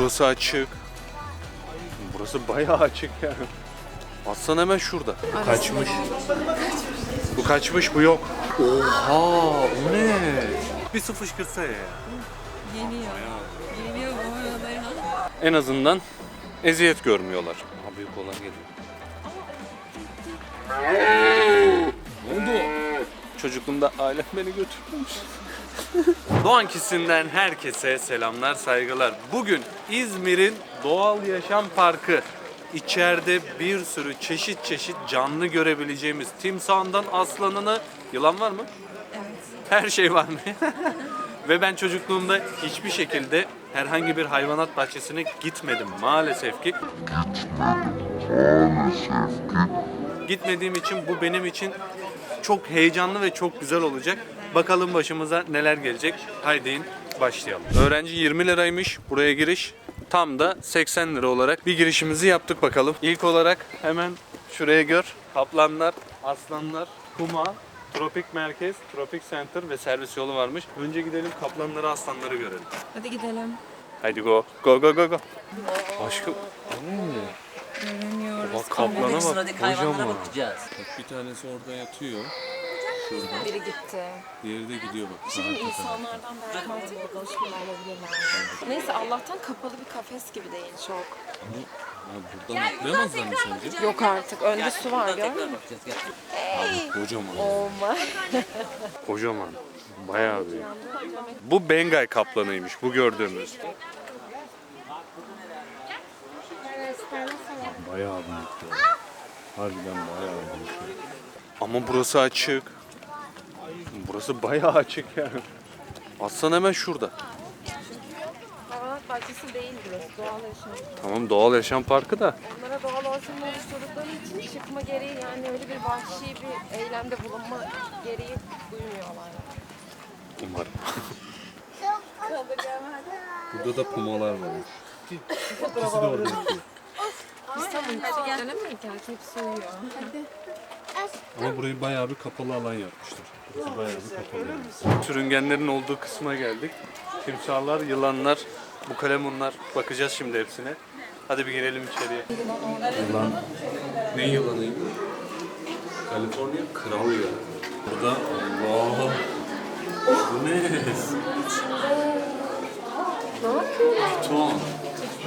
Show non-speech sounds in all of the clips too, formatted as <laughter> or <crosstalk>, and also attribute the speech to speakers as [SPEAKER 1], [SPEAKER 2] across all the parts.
[SPEAKER 1] burası açık. Burası bayağı açık yani. Aslan hemen şurada. Kaçmış. Bu kaçmış bu yok. Oha o ne? Bir su fışkırsa ya.
[SPEAKER 2] Yeniyor. Yeniyor bu arada ya.
[SPEAKER 1] En azından eziyet görmüyorlar. Aha büyük olan geliyor. Ne oldu? Çocukluğumda ailem beni götürmüş. Doğankisinden herkese selamlar, saygılar. Bugün İzmir'in Doğal Yaşam Parkı. İçeride bir sürü çeşit çeşit canlı görebileceğimiz timsahından aslanına yılan var mı?
[SPEAKER 2] Evet.
[SPEAKER 1] Her şey var mı? <laughs> Ve ben çocukluğumda hiçbir şekilde herhangi bir hayvanat bahçesine gitmedim maalesef ki. Gitmediğim için bu benim için çok heyecanlı ve çok güzel olacak. Bakalım başımıza neler gelecek. Haydi başlayalım. Öğrenci 20 liraymış buraya giriş. Tam da 80 lira olarak bir girişimizi yaptık bakalım. İlk olarak hemen şuraya gör. Kaplanlar, aslanlar, kuma, tropik merkez, tropik center ve servis yolu varmış. Önce gidelim kaplanları, aslanları görelim.
[SPEAKER 2] Hadi gidelim.
[SPEAKER 1] Haydi go. Go go go go. Aşkım.
[SPEAKER 2] Göremiyoruz.
[SPEAKER 1] Bak kaplana bak. Kocaman.
[SPEAKER 3] bakacağız.
[SPEAKER 4] Bir tanesi orada yatıyor. Şurada.
[SPEAKER 2] Biri gitti.
[SPEAKER 4] Diğeri de gidiyor bak.
[SPEAKER 2] Şimdi insanlardan belki artık alışkın olabilirler. Neyse Allah'tan kapalı bir kafes gibi değil çok.
[SPEAKER 4] Ha, buradan atlayamazlar mı sence?
[SPEAKER 2] Yok artık. Önde su var görmüyor musun?
[SPEAKER 3] Gel.
[SPEAKER 4] Kocaman.
[SPEAKER 2] Olma.
[SPEAKER 1] Kocaman. Bayağı büyük. Bu Bengay kaplanıymış bu gördüğümüz.
[SPEAKER 4] Bayağı büyük ya. Harbiden bayağı büyük.
[SPEAKER 1] Ama burası açık. Burası bayağı açık yani. Aslan hemen şurada.
[SPEAKER 2] Hayvanat bahçesi değil burası. Doğal yaşam.
[SPEAKER 1] Tamam doğal yaşam parkı da.
[SPEAKER 2] Onlara doğal ortamı oluşturdukları için çıkma gereği yani öyle bir vahşi bir eylemde bulunma gereği duymuyorlar.
[SPEAKER 1] Umarım. <laughs>
[SPEAKER 4] Burada da pumalar var. İkisi de orada yatıyor.
[SPEAKER 2] Biz tam uyku dönemedik yani uyuyor.
[SPEAKER 4] Ama burayı bayağı bir kapalı alan yapmışlar. Burası bayağı bir kapalı yani.
[SPEAKER 1] Sürüngenlerin olduğu kısma geldik. Timsahlar, yılanlar, bu kalemunlar. Bakacağız şimdi hepsine. Hadi bir girelim içeriye.
[SPEAKER 4] Yılan. Ne yılanıydı? Kaliforniya kral yılanı. Burada Allah. Bu ne?
[SPEAKER 2] Ne yapıyor?
[SPEAKER 4] Ton.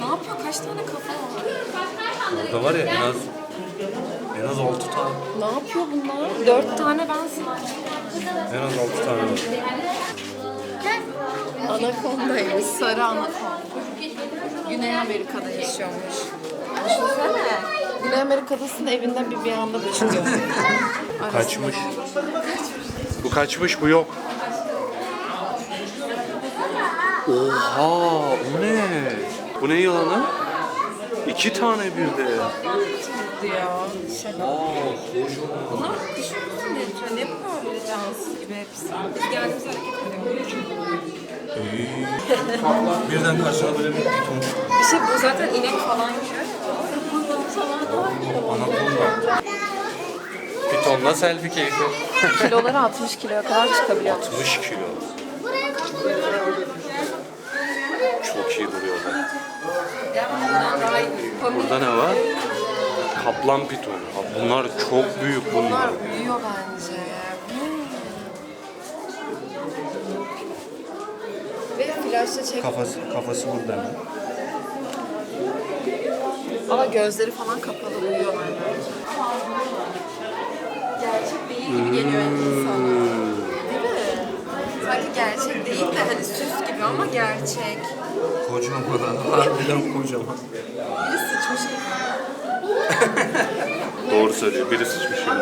[SPEAKER 2] Ne yapıyor? Kaç tane kafa var?
[SPEAKER 4] Burada var ya en az en az 6 tane.
[SPEAKER 2] Ne yapıyor bunlar? Dört tane ben saydım.
[SPEAKER 4] En az 6 tane var.
[SPEAKER 2] Anakondaymış, sarı anakonda. Güney Amerika'da yaşıyormuş. Düşünsene. Güney Amerika'dasın evinden bir bir anda bir çıkıyor. <laughs>
[SPEAKER 1] Kaçmış. Bu kaçmış bu yok. Oha o ne? Bu ne yılanı? İki tane bir de.
[SPEAKER 2] diyor. Şaka. Bunlar düşünmüşsün diye düşünüyor. Ne bu böyle cansız gibi hepsi. Biz geldiğimiz hareket ediyor.
[SPEAKER 4] Birden karşına böyle bir piton çıktı.
[SPEAKER 2] Şey bu zaten inek falan yiyor.
[SPEAKER 4] Anakonda.
[SPEAKER 1] Pitonla selfie keyfi.
[SPEAKER 2] Kiloları 60 kiloya kadar çıkabiliyor.
[SPEAKER 1] 60 kilo. Çok iyi duruyorlar. Burada ne var? Kaplan piton. Ha, Bunlar çok büyük bunlar.
[SPEAKER 2] Bunlar büyüyor bence. Ve flaşla çek.
[SPEAKER 4] Kafası, kafası burada.
[SPEAKER 2] Ama gözleri falan kapalı uyuyorlar bence. Gerçek değil gibi geliyor insana. Değil mi? Sanki gerçek değil de hani süs gibi ama gerçek.
[SPEAKER 4] Kocaman. <laughs> Harbiden kocaman.
[SPEAKER 2] Biri sıçmış gibi. <laughs>
[SPEAKER 1] Doğru söylüyor. Biri sıçmış şimdi.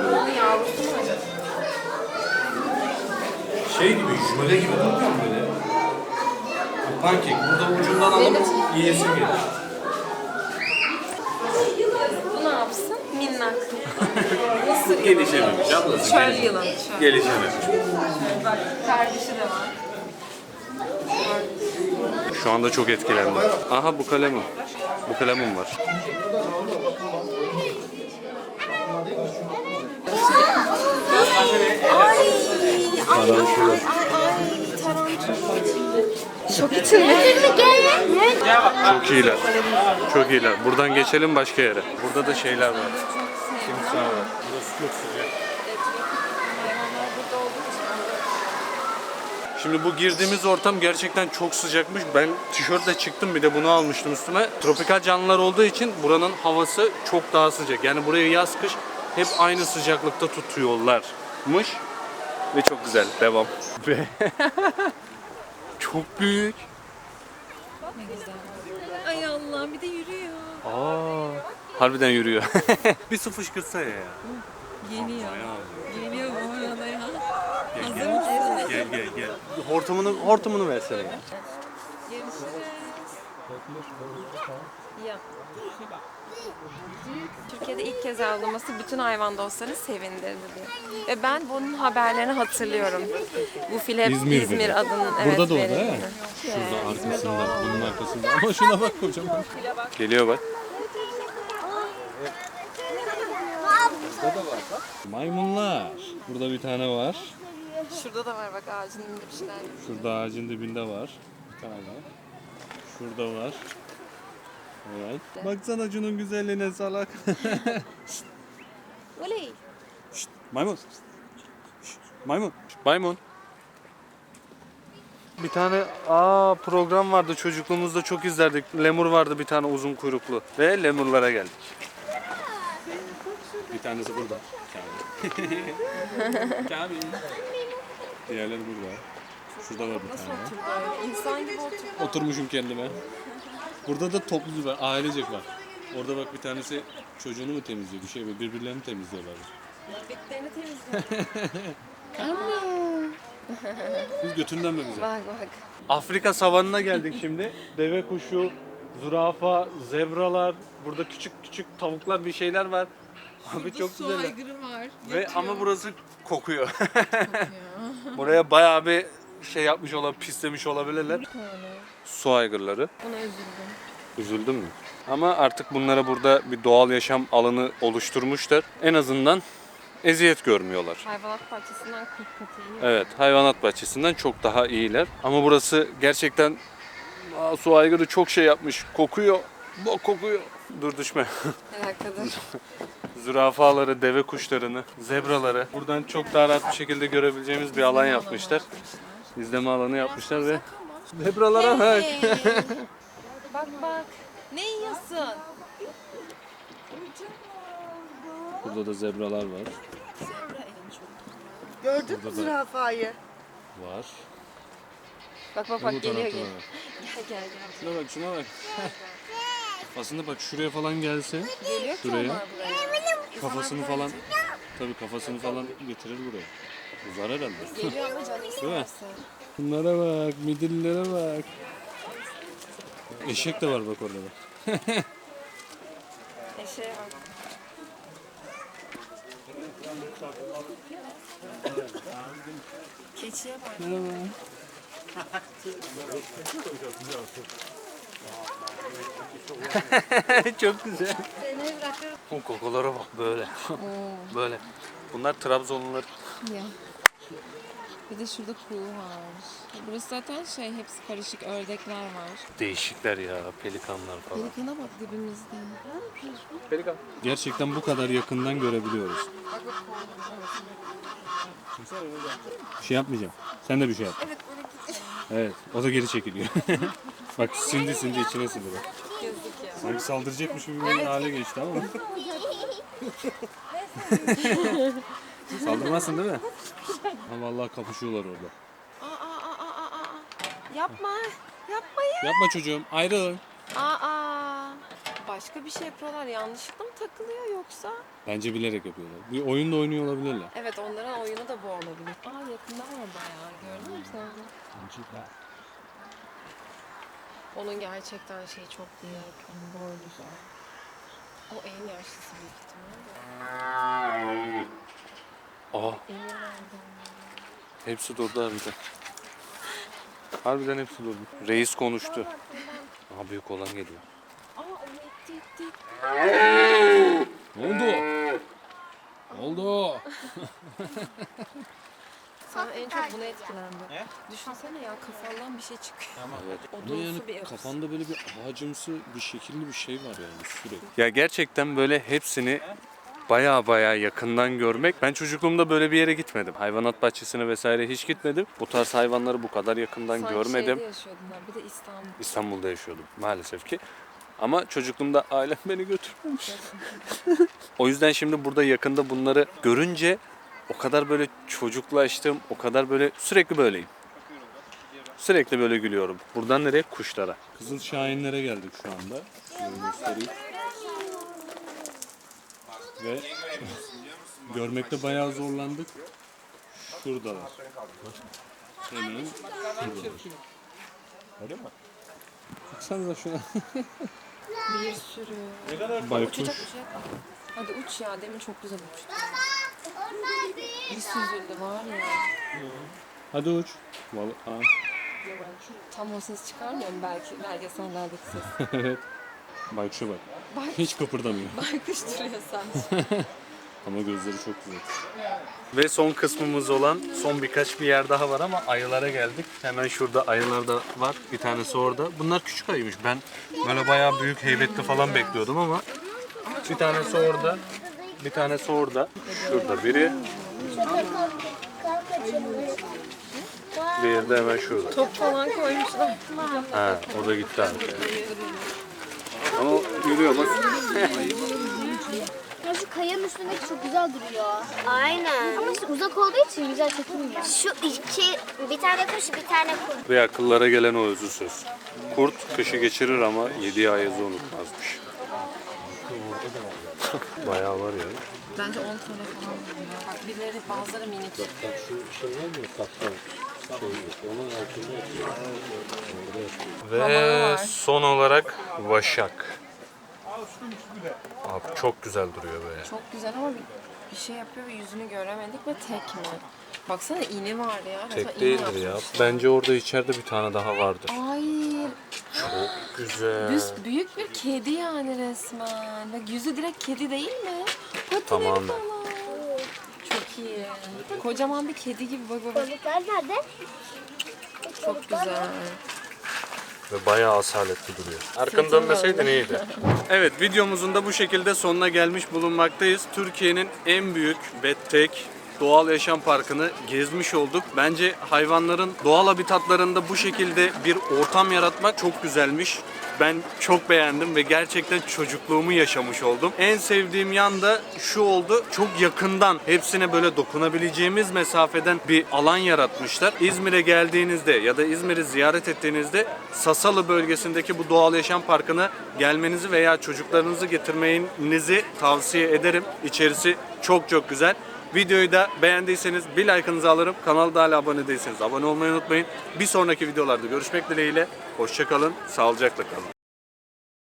[SPEAKER 4] Şey gibi, jöle gibi durmuyor mu böyle? Bu Pankek. Burada ucundan alıp yiyesim gelir.
[SPEAKER 2] Bu ne yapsın? Minnak. <laughs> Nasıl?
[SPEAKER 1] Gelişememiş ablası.
[SPEAKER 2] Çöl yılanı. Çöl.
[SPEAKER 1] Gelişememiş.
[SPEAKER 2] Bak kardeşi de var.
[SPEAKER 1] Şu anda çok etkilendim. Aha bu kalemim. Bu kalemim var.
[SPEAKER 2] Şok içinde.
[SPEAKER 1] Çok iyiler. Çok iyiler. Buradan geçelim başka yere. Burada da şeyler var. Timsah var. Burası çok sıcak. Şimdi bu girdiğimiz ortam gerçekten çok sıcakmış. Ben tişörtle çıktım bir de bunu almıştım üstüme. Tropikal canlılar olduğu için buranın havası çok daha sıcak. Yani burayı yaz kış hep aynı sıcaklıkta tutuyorlarmış. Ve çok güzel. Devam. Ve <laughs> çok büyük.
[SPEAKER 2] ne güzel. Ay Allah bir de yürüyor.
[SPEAKER 1] Aa, harbiden yürüyor. <laughs> bir su fışkırtsa ya.
[SPEAKER 2] Geliyor. Geliyor bu arada ya. Hazır
[SPEAKER 1] Gel
[SPEAKER 2] mısın?
[SPEAKER 1] gel gel. gel. Hortumunu, hortumunu versene ya.
[SPEAKER 2] Görüşürüz. Ya. Türkiye'de ilk kez avlaması bütün hayvan dostlarını sevindirdi diyor. Ve ben bunun haberlerini hatırlıyorum. Bu fil hep
[SPEAKER 1] İzmir'de.
[SPEAKER 2] İzmir adının evet,
[SPEAKER 1] Burada da o da,
[SPEAKER 2] verildiğini.
[SPEAKER 1] he?
[SPEAKER 2] Şurada
[SPEAKER 1] Arkasında, bunun arkasında. Ama şuna bak kocaman. Geliyor bak. Maymunlar. Burada bir tane var.
[SPEAKER 2] Şurada da var bak ağacın önünde bir şeyler.
[SPEAKER 1] Şurada ağacın dibinde var. Bir tane. Şurada var. Evet. Baksana şunun güzelliğine salak.
[SPEAKER 2] Oley.
[SPEAKER 1] Maymun. Şşt, Maymun. Maymun. Bir tane aa program vardı çocukluğumuzda çok izlerdik. Lemur vardı bir tane uzun kuyruklu. Ve lemurlara geldik. Bir tanesi burada. Kamil. Kamil. Diğerleri burada. Şurada var bir
[SPEAKER 2] Nasıl
[SPEAKER 1] tane.
[SPEAKER 2] oturdu? İnsan gibi oturdu.
[SPEAKER 1] Oturmuşum kendime. Burada da toplu var, ailecek var. Orada bak bir tanesi çocuğunu mu temizliyor, bir şey mi? Birbirlerini temizliyorlar.
[SPEAKER 2] Bitlerini temizliyor. <laughs>
[SPEAKER 1] Biz götünden mi bize?
[SPEAKER 2] bak bak.
[SPEAKER 1] Afrika savanına geldik şimdi. Deve kuşu, zürafa, zebralar, burada küçük küçük tavuklar bir şeyler var. Abi çok
[SPEAKER 2] Su
[SPEAKER 1] güzel.
[SPEAKER 2] aygırı var.
[SPEAKER 1] Ve ama burası kokuyor. <laughs> Buraya bayağı bir şey yapmış olabilir, pislemiş olabilirler. Su aygırları.
[SPEAKER 2] Buna üzüldüm.
[SPEAKER 1] Üzüldün mü? Ama artık bunlara burada bir doğal yaşam alanı oluşturmuşlar. En azından eziyet görmüyorlar.
[SPEAKER 2] Hayvanat bahçesinden 40 katı iyi.
[SPEAKER 1] Evet, hayvanat bahçesinden çok daha iyiler. Ama burası gerçekten Aa, su aygırı çok şey yapmış. Kokuyor. Bok kokuyor. Dur düşme. <laughs>
[SPEAKER 2] Alakadır. <laughs>
[SPEAKER 1] Zürafaları, deve kuşlarını, zebraları buradan çok daha rahat bir şekilde görebileceğimiz bir alan yapmışlar. İzleme alanı yapmışlar ve zebralara bak. <laughs>
[SPEAKER 2] bak bak. Ne yiyorsun?
[SPEAKER 1] Burada da zebralar var.
[SPEAKER 3] Gördün mü zürafayı?
[SPEAKER 1] Var.
[SPEAKER 2] Bak bak
[SPEAKER 1] Bu
[SPEAKER 2] bak geliyor
[SPEAKER 1] tarafta
[SPEAKER 2] geliyor.
[SPEAKER 1] var. <laughs>
[SPEAKER 2] Gel gel gel.
[SPEAKER 1] Şuna bak, şuna bak. <laughs> Aslında bak şuraya falan gelse
[SPEAKER 2] Geliyor ki
[SPEAKER 1] Şuraya.
[SPEAKER 2] onlar buraya.
[SPEAKER 1] kafasını falan tabii kafasını falan getirir buraya. Uzar herhalde.
[SPEAKER 2] Geliyor ama canı
[SPEAKER 1] mi?
[SPEAKER 2] istemezse.
[SPEAKER 1] Bunlara bak, midillere bak. Eşek de var bak orada. bak. <laughs>
[SPEAKER 2] Eşeğe bak. Keçiye bak. <laughs>
[SPEAKER 1] Çok güzel. O kokulara bak böyle. böyle. Bunlar Trabzonlular.
[SPEAKER 2] Ya. Bir de şurada kuğu var. Burası zaten şey hepsi karışık ördekler var.
[SPEAKER 1] Değişikler ya, pelikanlar falan.
[SPEAKER 2] Pelikana bak dibimizde.
[SPEAKER 1] Pelikan. Gerçekten bu kadar yakından görebiliyoruz. Bir şey yapmayacağım. Sen de bir şey yap.
[SPEAKER 2] Evet böyle.
[SPEAKER 1] Evet, o da geri çekiliyor. <laughs> bak sindi sindi içine sindi bak. Sanki saldıracakmış gibi bir hale geçti ama. <laughs> <laughs> Saldırmazsın değil mi? Ama vallahi kapışıyorlar orada.
[SPEAKER 2] Aa aa aa aa aa. Yapma. Yapmayın.
[SPEAKER 1] Yapma çocuğum, ayrılın.
[SPEAKER 2] Aa. Başka bir şey yapıyorlar. Yanlışlıkla mı takılıyor yoksa?
[SPEAKER 1] Bence bilerek yapıyorlar. Bir oyunda oynuyor olabilirler.
[SPEAKER 2] Evet onların oyunu da bu olabilir. Aa yakında var bayağı. Gördün mü sen de? Onun gerçekten şeyi çok büyük. Boylu. O en yaşlısı büyük ihtimalle.
[SPEAKER 1] Aa, hepsi durdu harbiden. Harbiden hepsi durdu. Reis konuştu. Aha büyük olan geliyor.
[SPEAKER 2] Aa onu itti itti.
[SPEAKER 1] Ne oldu? Oldu.
[SPEAKER 2] Sen en çok buna etkilendin. Düşünsene ya kafandan bir şey çıkıyor.
[SPEAKER 4] Evet.
[SPEAKER 2] O
[SPEAKER 4] Ama yani
[SPEAKER 2] bir yapısı.
[SPEAKER 4] kafanda böyle bir ağacımsı bir şekilli bir şey var yani sürekli.
[SPEAKER 1] Ya gerçekten böyle hepsini baya baya yakından görmek. Ben çocukluğumda böyle bir yere gitmedim. Hayvanat bahçesine vesaire hiç gitmedim. Bu tarz hayvanları bu kadar yakından
[SPEAKER 2] Sen
[SPEAKER 1] görmedim.
[SPEAKER 2] şeyde yaşıyordun bir de İstanbul.
[SPEAKER 1] İstanbul'da yaşıyordum maalesef ki. Ama çocukluğumda ailem beni götürmemiş. o yüzden şimdi burada yakında bunları görünce o kadar böyle çocuklaştım, o kadar böyle sürekli böyleyim. Sürekli böyle gülüyorum. Buradan nereye? Kuşlara.
[SPEAKER 4] Kızıl Şahinlere geldik şu anda. Göstereyim. Ve <laughs> görmekte bayağı zorlandık. Şuradalar. Hemen şuradalar. Öyle mi? Baksanıza şuna.
[SPEAKER 2] Bir sürü.
[SPEAKER 4] Baykuş.
[SPEAKER 2] Uçacak bir şey yok. Hadi uç ya demin çok güzel uçtu. Bir süzüldü var ya.
[SPEAKER 4] Hadi uç. Vallahi,
[SPEAKER 2] Tam o ses çıkarmıyor mu belki belgesellerdeki ses? <laughs>
[SPEAKER 4] evet. Baykuş'a bak. Hiç kıpırdamıyor.
[SPEAKER 2] Baykuş duruyor sanki. <laughs>
[SPEAKER 4] Ama gözleri çok güzel.
[SPEAKER 1] Ve son kısmımız olan son birkaç bir yer daha var ama ayılara geldik. Hemen şurada ayılar da var. Bir tanesi orada. Bunlar küçük ayıymış. Ben böyle bayağı büyük heybetli falan bekliyordum ama bir tanesi orada. Bir tanesi orada. Şurada biri. Diğeri de hemen şurada.
[SPEAKER 2] Top falan koymuşlar.
[SPEAKER 1] Ha, o da gitti arkaya. Ama yürüyor bak.
[SPEAKER 5] Şu kayanın üstündeki çok güzel duruyor. Aynen. Ama işte uzak olduğu için güzel çekilmiyor. Şu iki, bir tane kuş, bir tane kurt.
[SPEAKER 1] Ve akıllara gelen o özü söz. Kurt kışı geçirir ama yediği ayazı unutmazmış. Bayağı var ya.
[SPEAKER 2] Bence 10 tane falan. Bak birileri bazıları minik.
[SPEAKER 1] Ve son olarak Vaşak. Abi çok güzel duruyor be.
[SPEAKER 2] Çok güzel ama bir, şey yapıyor ve yüzünü göremedik ve tek mi? Baksana iğne var ya. Resmen
[SPEAKER 1] Tek
[SPEAKER 2] iğne
[SPEAKER 1] değildir ya.
[SPEAKER 2] yapmışlar.
[SPEAKER 1] Bence orada içeride bir tane daha vardır.
[SPEAKER 2] Hayır.
[SPEAKER 1] Çok güzel.
[SPEAKER 2] Düz büyük bir kedi yani resmen. Ve yüzü direkt kedi değil mi? Patileri
[SPEAKER 1] Tamamen.
[SPEAKER 2] falan. İyi. Kocaman bir kedi gibi bak bak.
[SPEAKER 5] Balıklar nerede?
[SPEAKER 2] Çok güzel.
[SPEAKER 1] Ve bayağı asaletli duruyor. Arkanı dönmeseydin iyiydi. <laughs> Evet videomuzun da bu şekilde sonuna gelmiş bulunmaktayız. Türkiye'nin en büyük ve tek doğal yaşam parkını gezmiş olduk. Bence hayvanların doğal habitatlarında bu şekilde bir ortam yaratmak çok güzelmiş. Ben çok beğendim ve gerçekten çocukluğumu yaşamış oldum. En sevdiğim yan da şu oldu. Çok yakından hepsine böyle dokunabileceğimiz mesafeden bir alan yaratmışlar. İzmir'e geldiğinizde ya da İzmir'i ziyaret ettiğinizde Sasalı bölgesindeki bu doğal yaşam parkına gelmenizi veya çocuklarınızı getirmenizi tavsiye ederim. İçerisi çok çok güzel. Videoyu da beğendiyseniz bir like'ınızı alırım. Kanala da hala abone değilseniz abone olmayı unutmayın. Bir sonraki videolarda görüşmek dileğiyle. Hoşçakalın, sağlıcakla kalın.